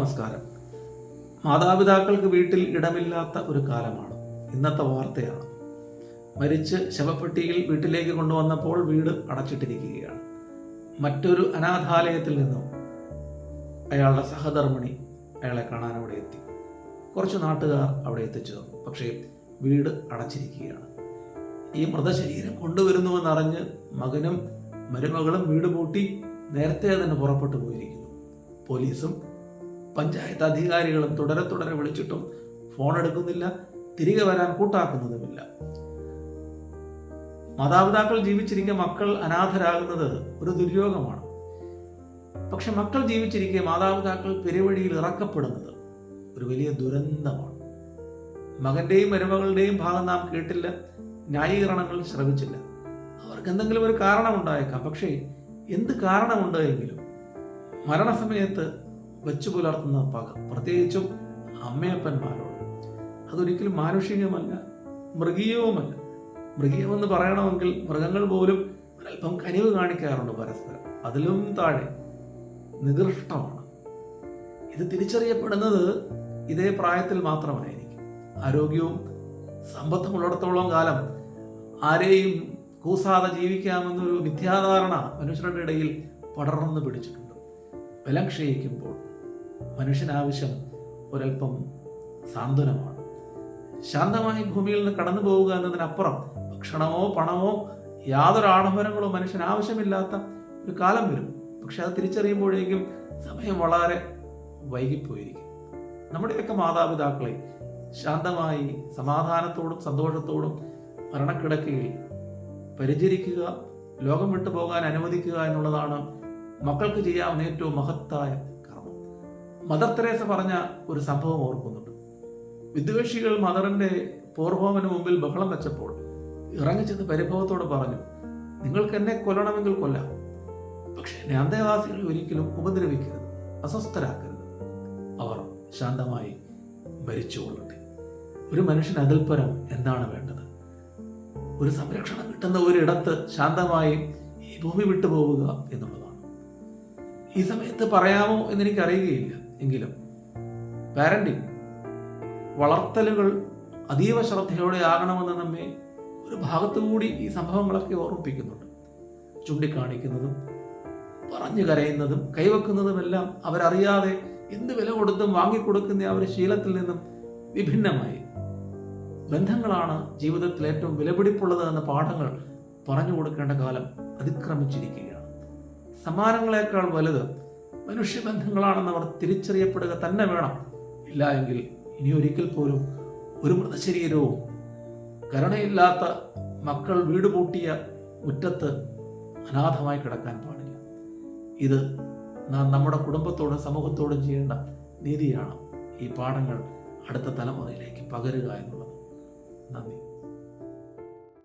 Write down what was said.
നമസ്കാരം. മാതാപിതാക്കൾക്ക് വീട്ടിൽ ഇടമില്ലാത്ത ഒരു കാലമാണ്. ഇന്നത്തെ വാർത്തയാണ്. മരിച്ച് ശവപ്പെട്ടിയിൽ വീട്ടിലേക്ക് കൊണ്ടുവന്നപ്പോൾ വീട് അടച്ചിട്ടിരിക്കുകയാണ്. മറ്റൊരു അനാഥാലയത്തിൽ നിന്നും അയാളുടെ സഹധർമ്മിണി അയാളെ കാണാൻ അവിടെ എത്തി. കുറച്ച് നാട്ടുകാർ അവിടെ എത്തിച്ചു തന്നു. പക്ഷേ വീട് അടച്ചിരിക്കുകയാണ്. ഈ മൃതശരീരം കൊണ്ടുവരുന്നുവെന്നറിഞ്ഞ് മകനും മരുമകളും വീട് പൂട്ടി നേരത്തെ തന്നെ പുറപ്പെട്ടു പോയിരിക്കുന്നു. പോലീസും പഞ്ചായത്ത് അധികാരികളും തുടരെ തുടരെ വിളിച്ചിട്ടും ഫോൺ എടുക്കുന്നില്ല തിരികെ വരാൻ കൂട്ടാക്കുന്നതുമില്ല. മാതാപിതാക്കൾ ജീവിച്ചിരിക്കെ മക്കൾ അനാഥരാകുന്നത് ഒരു ദുര്യോഗമാണ്. പക്ഷെ മക്കൾ ജീവിച്ചിരിക്കെ മാതാപിതാക്കൾ പെരുവഴിയിൽ ഇറക്കപ്പെടുന്നത് ഒരു വലിയ ദുരന്തമാണ്. മകന്റെയും മരുമകളുടെയും ഭാഗം നാം കേട്ടില്ല ന്യായീകരണങ്ങൾ ശ്രമിച്ചില്ല അവർക്ക് എന്തെങ്കിലും ഒരു കാരണമുണ്ടായേക്കാം. പക്ഷേ എന്ത് കാരണമുണ്ട് എങ്കിലും മരണസമയത്ത് വെച്ചു പുലർത്തുന്ന പക. പ്രത്യേകിച്ചും അമ്മയപ്പന്മാരോട്. അതൊരിക്കലും മാനുഷികമല്ല മൃഗീയവുമല്ല. മൃഗീയമെന്ന് പറയണമെങ്കിൽ മൃഗങ്ങൾ പോലും അല്പം കനിവ് കാണിക്കാറുണ്ട് പരസ്പരം. അതിലും താഴെ നികൃഷ്ടമാണ്. ഇത് തിരിച്ചറിയപ്പെടുന്നത് ഇതേ പ്രായത്തിൽ മാത്രമായിരിക്കും. ആരോഗ്യവും സമ്പത്തും ഉള്ളിടത്തോളം കാലം ആരെയും കൂസാതെ ജീവിക്കാമെന്നൊരു മിഥ്യാധാരണ മനുഷ്യരുടെ ഇടയിൽ പടർന്നു പിടിച്ചിട്ടുണ്ട്. ബലം ക്ഷയിക്കുമ്പോൾ മനുഷ്യനാവശ്യം ഒരല്പം സാന്ത്വനമാണ്. ശാന്തമായി ഭൂമിയിൽ നിന്ന് കടന്നു പോവുക എന്നതിനപ്പുറം ഭക്ഷണമോ പണമോ യാതൊരു ആഡംബരങ്ങളോ മനുഷ്യന് ആവശ്യമില്ലാത്ത ഒരു കാലം വരും. പക്ഷെ അത് തിരിച്ചറിയുമ്പോഴേക്കും സമയം വളരെ വൈകിപ്പോയിരിക്കും. നമ്മുടെയൊക്കെ മാതാപിതാക്കളെ ശാന്തമായി സമാധാനത്തോടും സന്തോഷത്തോടും മരണക്കിടക്കയിൽ പരിചരിക്കുക ലോകം വിട്ടു പോകാൻ അനുവദിക്കുക എന്നുള്ളതാണ് മക്കൾക്ക് ചെയ്യാവുന്ന ഏറ്റവും മഹത്തായ മദർ തെരേസ പറഞ്ഞ ഒരു സംഭവം ഓർക്കുന്നുണ്ട്. വിദ്വേഷികൾ മദറിന്റെ പോർഹോമിന് മുമ്പിൽ ബഹളം വെച്ചപ്പോൾ ഇറങ്ങിച്ചെന്ന് പരിഭവത്തോട് പറഞ്ഞു നിങ്ങൾക്ക് എന്നെ കൊല്ലണമെങ്കിൽ കൊല്ലാം. പക്ഷെ എന്നെ അന്തേവാസികളെ ഒരിക്കലും ഉപദ്രവിക്കരുത് അസ്വസ്ഥരാക്കരുത്. അവർ ശാന്തമായി ഭരിച്ചുകൊള്ളട്ടെ ഒരു മനുഷ്യൻ അതിൽപരം എന്താണ് വേണ്ടത്? ഒരു സംരക്ഷണം കിട്ടുന്ന ഒരിടത്ത് ശാന്തമായി ഈ ഭൂമി വിട്ടുപോവുക എന്നുള്ളതാണ്. ഈ സമയത്ത് പറയാമോ എന്നെനിക്കറിയുകയില്ല എങ്കിലും പാരന്റിങ് വളർത്തലുകൾ അതീവ ശ്രദ്ധയോടെ ആകണമെന്ന് നമ്മെ ഒരു ഭാഗത്തുകൂടി ഈ സംഭവങ്ങളൊക്കെ ഓർമ്മിപ്പിക്കുന്നുണ്ട്. ചൂണ്ടിക്കാണിക്കുന്നതും പറഞ്ഞു കരയുന്നതും കൈവെക്കുന്നതുമെല്ലാം അവരറിയാതെ എന്ത് വില കൊടുത്തും വാങ്ങിക്കൊടുക്കുന്ന ആ ഒരു ശീലത്തിൽ നിന്നും വിഭിന്നമായി. ബന്ധങ്ങളാണ് ജീവിതത്തിൽ ഏറ്റവും വിലപിടിപ്പുള്ളത് എന്ന പാഠങ്ങൾ പറഞ്ഞു കൊടുക്കേണ്ട കാലം അതിക്രമിച്ചിരിക്കുകയാണ്. സമ്മാനങ്ങളെക്കാൾ വലുത് മനുഷ്യബന്ധങ്ങളാണെന്ന് അവർ തിരിച്ചറിയപ്പെടുക തന്നെ വേണം. ഇല്ല എങ്കിൽ ഇനി ഒരിക്കൽ പോലും ഒരു മൃതശരീരവും കരുണയില്ലാത്ത മക്കൾ വീട് പൂട്ടിയ മുറ്റത്ത് അനാഥമായി കിടക്കാൻ പാടില്ല. ഇത് നാം നമ്മുടെ കുടുംബത്തോടും സമൂഹത്തോടും ചെയ്യേണ്ട നീതിയാണ്. ഈ പാഠങ്ങൾ അടുത്ത തലമുറയിലേക്ക് പകരുക എന്നുള്ളത്. നന്ദി.